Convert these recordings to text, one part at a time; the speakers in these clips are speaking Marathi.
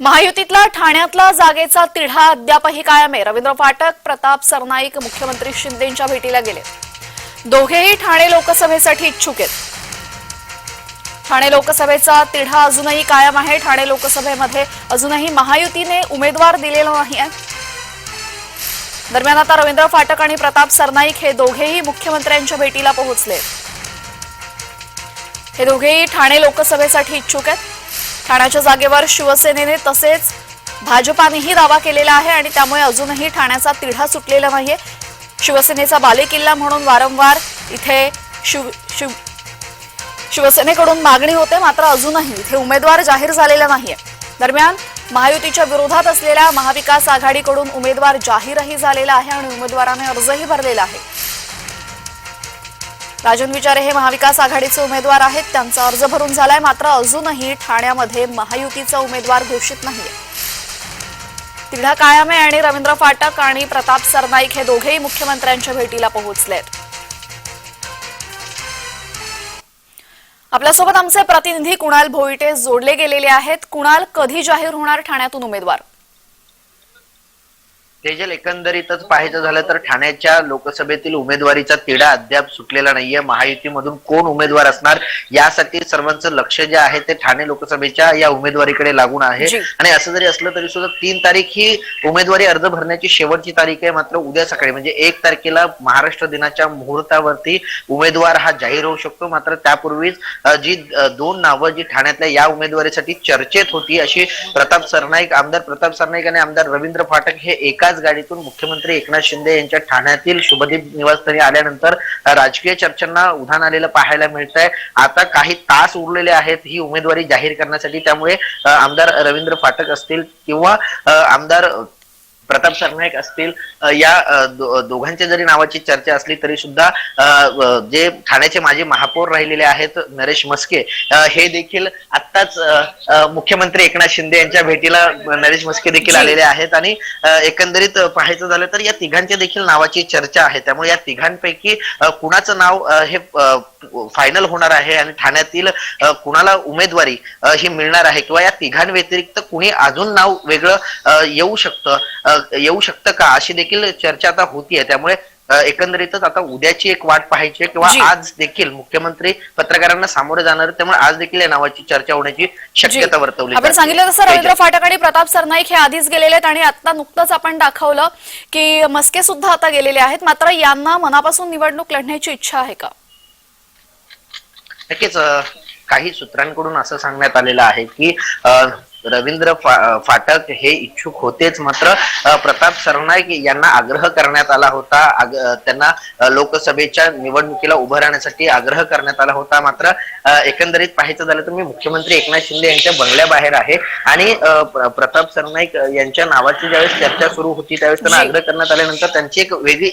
महायुतीतला ठाण्यातला जागेचा तिढा अद्यापही कायम आहे. रवींद्र फाटक प्रताप सरनाईक मुख्यमंत्री शिंदेच्या भेटीला गेले. दोघेही ठाणे लोकसभेसाठी इच्छुक आहेत. ठाणे लोकसभेचा तिढा अजूनही कायम आहे. ठाणे लोकसभेमध्ये अजूनही महायुतीने उमेदवार दिलेला नाही आहे. दरम्यान आता रवींद्र फाटक आणि प्रताप सरनाईक हे दोघेही मुख्यमंत्र्यांच्या भेटीला पोहोचले हे दोघेही ठाणे लोकसभेसाठी इच्छुक आहेत. ठाण्याच्या जागेवर शिवसेनेने तसेच भाजपानेही दावा केलेला आहे आणि त्यामुळे अजूनही ठाण्याचा तिढा सुटलेला नाहीये. शिवसेनेचा बालेकिल्ला म्हणून वारंवार इथे शिव शिव शिवसेनेकडून मागणी होते मात्र अजूनही इथे उमेदवार जाहीर झालेला नाहीये. दरम्यान महायुतीच्या विरोधात असलेल्या महाविकास आघाडीकडून उमेदवार जाहीरही झालेला आहे आणि उमेदवाराने अर्जही भरलेला आहे. राजन विचारे हे महाविकास आघाडीचे उमेदवार आहेत. त्यांचा अर्ज भरून झालाय. मात्र अजूनही ठाण्यामध्ये महायुतीचा उमेदवार घोषित नाहीये. तिढा कायम आहे आणि रवींद्र फाटक आणि प्रताप सरनाईक हे दोघेही मुख्यमंत्र्यांच्या भेटीला पोहोचलेत. आपल्यासोबत आमचे प्रतिनिधी कुणाल भोईटे जोडले गेलेले आहेत. कुणाल कधी जाहीर होणार ठाण्यातून उमेदवार? तेजल एकंदरीतच पाहायचं झालं तर ठाण्याच्या लोकसभेतील उमेदवारीचा तिढा अद्याप सुटलेला नाहीये. महायुतीमधून कोण उमेदवार असणार यासाठी सर्वांचं लक्ष जे आहे ते ठाणे लोकसभेच्या या उमेदवारीकडे लागून आहे. आणि असं जरी असलं तरी सुद्धा तीन तारीख ही उमेदवारी अर्ज भरण्याची शेवटची तारीख आहे. मात्र उद्या सकाळी म्हणजे एक तारखेला महाराष्ट्र दिनाच्या मुहूर्तावरती उमेदवार हा जाहीर होऊ शकतो. मात्र त्यापूर्वीच जी दोन नावं जी ठाण्यातल्या या उमेदवारीसाठी चर्चेत होती अशी प्रताप सरनाईक आमदार प्रताप सरनाईक आणि आमदार रवींद्र फाटक हे एकाच गाडीतून मुख्यमंत्री एकनाथ शिंदे यांच्या ठाण्यातील शुभदीप निवासस्थानी आल्यानंतर राजकीय चर्चांना उधाण आलेलं पाहायला मिळत आहे आता काही तास उरलेले आहेत ही उमेदवारी जाहीर करण्यासाठी. त्यामुळे आमदार रवींद्र फाटक असतील किंवा आमदार प्रताप सरनाईक असतील या दोघांच्या जरी नावाची चर्चा असली तरी सुद्धा जे ठाण्याचे माजी महापौर राहिलेले आहेत नरेश मस्के हे देखील आत्ताच मुख्यमंत्री एकनाथ शिंदे यांच्या भेटीला नरेश मस्के देखील. आलेले आहेत आणि एकंदरीत पाहायचं झालं तर या तिघांच्या देखील नावाची चर्चा आहे त्यामुळे या तिघांपैकी कुणाचं नाव हे फायनल होणार आहे आणि ठाण्यातील कुणाला उमेदवारी ही मिळणार आहे? किंवा या तिघांव्यतिरिक्त कुणी अजून नाव वेगळं येऊ शकतं येऊ शकतं का? अशी देखील चर्चा आता होतीये. त्यामुळे एकंदरीतच आता उद्याची एक वाट पाहायची किंवा. आज देखील मुख्यमंत्री पत्रकारांना सामोरे जाणार. त्यामुळे आज देखील या नावाची चर्चा होण्याची शक्यता वर्तवली आपण. सांगितलं तसं रवींद्र फाटक आणि प्रताप सरनाईक हे आधीच गेलेले आहेत आणि आता नुकतंच आपण दाखवलं की मस्के सुद्धा आता गेलेले आहेत. मात्र यांना मनापासून निवडणूक लढण्याची इच्छा आहे का? नक्कीच काही सूत्रांकडून असं सांगण्यात आलेलं आहे की रवींद्र फा- फाटक हे इच्छुक होतेच मात्र प्रताप सरनाईक यांना आग्रह करण्यात आला होता. आग- त्यांना लोकसभेच्या निवडणुकीला उभं राहण्यासाठी आग्रह करण्यात आला होता. मात्र एकंदरीत पाहायचं झालं तर मी मुख्यमंत्री एकनाथ शिंदे यांच्या बंगल्याबाहेर आहे. आणि प्रताप सरनाईक यांच्या नावाची ज्यावेळेस चर्चा सुरू होती त्यावेळेस त्यांना. आग्रह करण्यात आल्यानंतर त्यांची एक वेगळी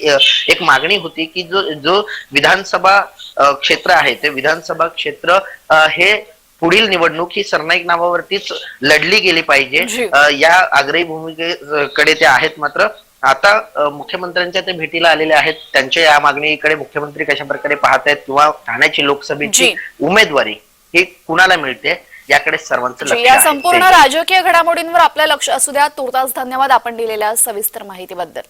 एक मागणी होती की जो जो विधानसभा क्षेत्र आहे ते विधानसभा क्षेत्र हे पुढील निवडणूक ही सरनाईक नावावरतीच लढली गेली. पाहिजे या आग्रही भूमिकेकडे ते आहेत मात्र आता मुख्यमंत्र्यांच्या ते भेटीला आलेले आहेत त्यांच्या या मागणीकडे मुख्यमंत्री कशा प्रकारे पाहत आहेत किंवा ठाण्याची लोकसभेची. उमेदवारी ही कुणाला मिळते याकडे सर्वांचं लक्ष या. संपूर्ण राजकीय घडामोडींवर आपलं लक्ष असू द्या तुर्तास धन्यवाद आपण दिलेल्या सविस्तर माहितीबद्दल